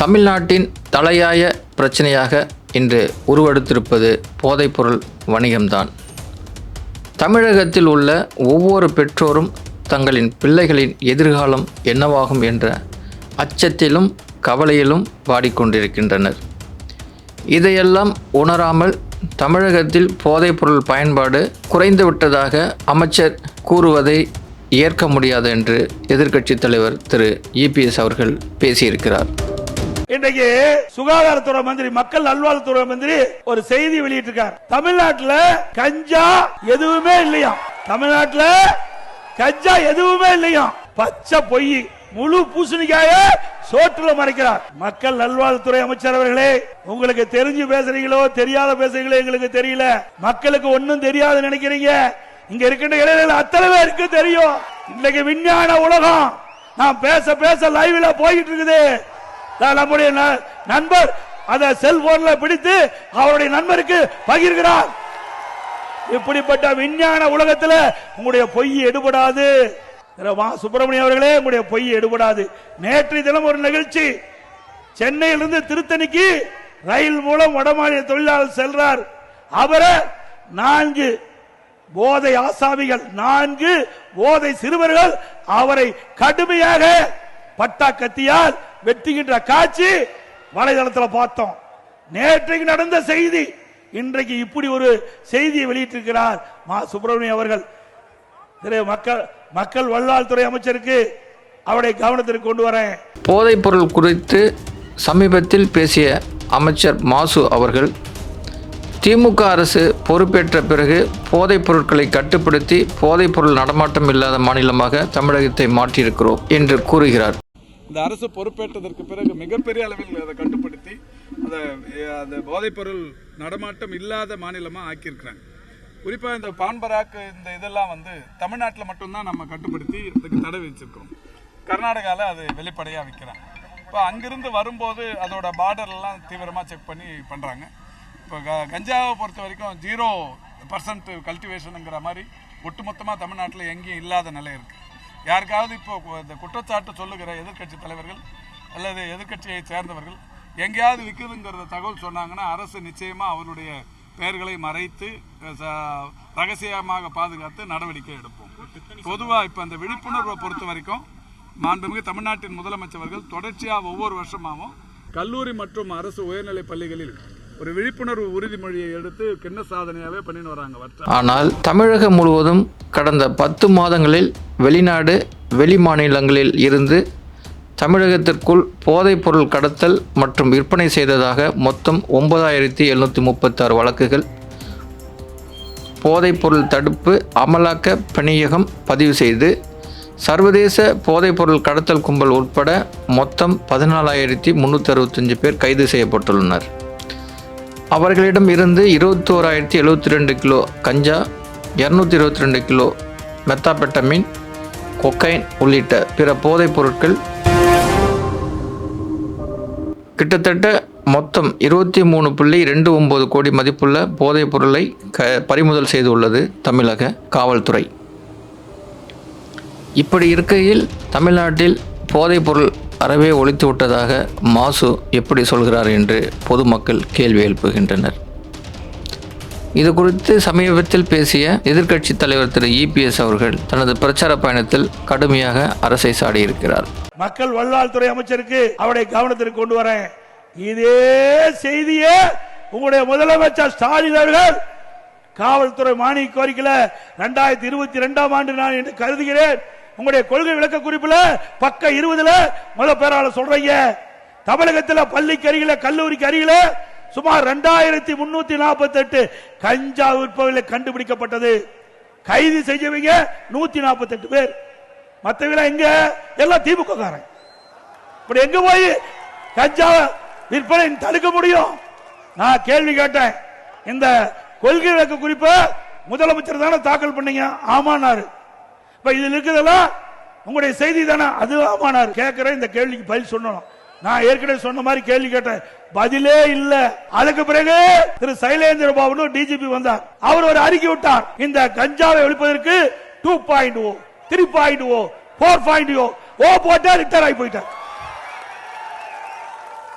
தமிழ்நாட்டின் தலையாய பிரச்சனையாக இன்று உருவெடுத்திருப்பது போதைப்பொருள் வணிகம்தான். தமிழகத்தில் உள்ள ஒவ்வொரு பெற்றோரும் தங்களின் பிள்ளைகளின் எதிர்காலம் என்னவாகும் என்ற அச்சத்திலும் கவலையிலும் வாடிக்கொண்டிருக்கின்றனர். இதையெல்லாம் உணராமல் தமிழகத்தில் போதைப்பொருள் பயன்பாடு குறைந்துவிட்டதாக அமைச்சர் கூறுவதை ஏற்க முடியாது என்று எதிர்க்கட்சித் தலைவர் திரு இபிஎஸ் அவர்கள் பேசியிருக்கிறார். இன்றைக்கு சுகாதாரத்துறை மந்திரி மக்கள் நல்வாழ்வுத்துறை மந்திரி ஒரு செய்தி வெளியிட்டிருக்கார். தமிழ்நாட்டில் கஞ்சா எதுவுமே இல்லையா? தமிழ்நாட்டில் கஞ்சா எதுவுமே இல்லையா? பச்சை பொய் முழு பூசணிக்காய சோற்றுல மறைக்கிறார். மக்கள் நல்வாழ்வுத்துறை அமைச்சர் அவர்களே உங்களுக்கு தெரிஞ்சு பேசுறீங்களோ தெரியாத பேசுறீங்களோ எங்களுக்கு தெரியல. மக்களுக்கு ஒன்னும் தெரியாது நினைக்கிறீங்க. இங்க இருக்கின்ற இளைஞர்கள் அத்தனை பேருக்கு தெரியும். இன்னைக்கு விஞ்ஞான உலகம் நான் பேச பேச லைவ்ல போயிட்டு இருக்குது. நம்முடைய ந- நண்பர் அந்த செல்போன்ல பிடித்து அவருடைய நண்பருக்கு பகிர்கிறார். இப்படிப்பட்ட விஞ்ஞான உலகத்தில் உங்களுடைய பொய் எடுபடாது. சுப்பிரமணியம் அவர்களே உங்களுடைய பொய் எடுபடாது. நேற்று தினம் ஒரு நிகழ்ச்சி. சென்னையிலிருந்து திருத்தணிக்கு ரயில் மூலம் வடமாநில தொழிலாளர் செல்றார். அவரை நான்கு போதை ஆசாமிகள் நான்கு போதை சிறுவர்கள் அவரை கடுமையாக பட்டா கத்தியால் வெட்டுகின்ற காட்சி வலைதளத்தில் பார்த்தோம். நேற்றைக்கு நடந்த செய்தி இன்றைக்கு இப்படி ஒரு செய்தியை வெளியிட்டிருக்கிறார் மா சுப்பிரமணியம் அவர்கள். திரு மக்கள் மக்கள் வல்லாள்துறை அமைச்சருக்கு அவருடைய கவனத்திற்கு கொண்டு வரேன். போதைப்பொருள் குறித்து சமீபத்தில் பேசிய அமைச்சர் மாசு அவர்கள் திமுக அரசு பொறுப்பேற்ற பிறகு போதைப் பொருட்களை கட்டுப்படுத்தி போதைப்பொருள் நடமாட்டம் இல்லாத மாநிலமாக தமிழகத்தை மாற்றியிருக்கிறோம் என்று கூறுகிறார். இந்த அரசு பொறுப்பேற்றதற்கு பிறகு மிகப்பெரிய அளவில் அதை கட்டுப்படுத்தி அதை அந்த போதைப்பொருள் நடமாட்டம் இல்லாத மாநிலமாக ஆக்கியிருக்கிறாங்க. குறிப்பாக இந்த பான்பராக்கு இந்த இதெல்லாம் வந்து தமிழ்நாட்டில் மட்டும்தான் நம்ம கட்டுப்படுத்தி இதுக்கு தடை வச்சிருக்கோம் கர்நாடகாவில் அது வெளிப்படையாக விற்கிறாங்க. இப்போ அங்கிருந்து வரும்போது அதோட பார்டர்லாம் தீவிரமாக செக் பண்ணி பண்ணுறாங்க இப்போ க கஞ்சாவை பொறுத்த வரைக்கும் ஜீரோ பர்சன்ட் கல்டிவேஷனுங்கிற மாதிரி ஒட்டுமொத்தமாக தமிழ்நாட்டில் எங்கேயும் இல்லாத நிலை இருக்குது யாருக்காவது இப்போ இந்த குற்றச்சாட்டு சொல்லுகிற எதிர்க்கட்சி தலைவர்கள் அல்லது எதிர்கட்சியை சேர்ந்தவர்கள் எங்கேயாவது விற்குதுங்கிறத தகவல் சொன்னாங்கன்னா அரசு நிச்சயமாக அவருடைய பெயர்களை மறைத்து ரகசியமாக பாதுகாத்து நடவடிக்கை எடுப்போம். பொதுவாக இப்போ அந்த விழிப்புணர்வை பொறுத்த வரைக்கும் மாண்புமிகு தமிழ்நாட்டின் முதலமைச்சர்கள் தொடர்ச்சியாக ஒவ்வொரு வருஷமாகவும் கல்லூரி மற்றும் அரசு உயர்நிலை பள்ளிகளில் ஒரு விழிப்புணர்வு உறுதிமொழியை எடுத்து கிண்ண சாதனையாகவே பண்ணின்னு வராங்க. ஆனால் தமிழகம் முழுவதும் கடந்த பத்து மாதங்களில் வெளிநாடு வெளி மாநிலங்களில் இருந்து தமிழகத்திற்குள் போதைப்பொருள் கடத்தல் மற்றும் விற்பனை செய்ததாக மொத்தம் ஒன்பதாயிரத்தி எழுநூற்றி முப்பத்தாறு வழக்குகள். போதைப்பொருள் தடுப்பு அமலாக்க பணியகம் பதிவு செய்து சர்வதேச போதைப்பொருள் கடத்தல் கும்பல் உட்பட மொத்தம் பதினாலாயிரத்தி முந்நூற்றி அறுபத்தஞ்சு பேர் கைது செய்யப்பட்டுள்ளனர். அவர்களிடம் இருந்து இருபத்தோராயிரத்தி எழுபத்தி ரெண்டு கிலோ கஞ்சா இரநூத்தி இருபத்தி ரெண்டு கிலோ மெத்தாபெட்டமின் கொக்கைன் உள்ளிட்ட பிற போதைப் பொருட்கள் கிட்டத்தட்ட மொத்தம் இருபத்தி மூணு புள்ளி ரெண்டு ஒம்பது கோடி மதிப்புள்ள போதைப் பொருளை க பறிமுதல் செய்துள்ளது தமிழக காவல்துறை. இப்படி இருக்கையில் தமிழ்நாட்டில் போதைப் பொருள் அறவே ஒழித்து விட்டதாக மாசு எப்படி சொல்கிறார் என்று பொதுமக்கள் கேள்வி எழுப்புகின்றனர். இது குறித்து சமீபத்தில் பேசிய எதிர்க்கட்சி தலைவர் திரு இபிஎஸ் அவர்கள் தனது பிரச்சார பயணத்தில் கடுமையாக அரசை சாடியிருக்கிறார். மக்கள் வல்லாள்துறை அமைச்சருக்கு அவருடைய கவனத்திற்கு கொண்டு வரேன். இதே செய்தியே உங்களுடைய முதலமைச்சர் ஸ்டாலின் அவர்கள் காவல்துறை மானிய கோரிக்கையில ரெண்டாயிரத்தி இருபத்தி ரெண்டாம் ஆண்டு நான் என்று கருதுகிறேன். உங்களுடைய கொள்கை விளக்க குறிப்புல பக்க இருபதுல முதல் பேராளர் சொல்றீங்க. தமிழகத்தில் பள்ளிக்கு அருகில கல்லூரிக்கு அருகில சுமார் ரெண்டாயிரத்தி முன்னூத்தி நாற்பத்தி எட்டு கஞ்சா விற்பவர்கள் கண்டுபிடிக்கப்பட்டது. கைது செய்யவங்க நூத்தி நாற்பத்தி எட்டு பேர். மத்தவங்க எங்க? எல்லாம் திமுக காரன் இப்படி எங்க போய் கஞ்சா விற்பனை தடுக்க முடியும்? நான் கேள்வி கேட்டேன். இந்த கொள்கை விளக்க குறிப்பை முதலமைச்சர் தானே தாக்கல் பண்ணீங்க? ஆமானாரு. இப்ப இதுல இருக்குதெல்லாம் உங்களுடைய செய்தி தானே? அது ஆமானாரு. கேட்கிற இந்த கேள்விக்கு பதில் சொல்லணும். நான் ஏற்கனவே சொன்ன மாதிரி கேள்வி கேட்டேன். பதிலே இல்ல. அதுக்கு பிறகு திரு சைலேந்திர பாபு டிஜிபி வந்தார். அவர் ஒரு அறிக்கை விட்டார். இந்த கஞ்சாவை ஒழிப்பதற்கு two point O three point O four point O O போட்டா ரிட்டர் ஆகி போயிட்டார்.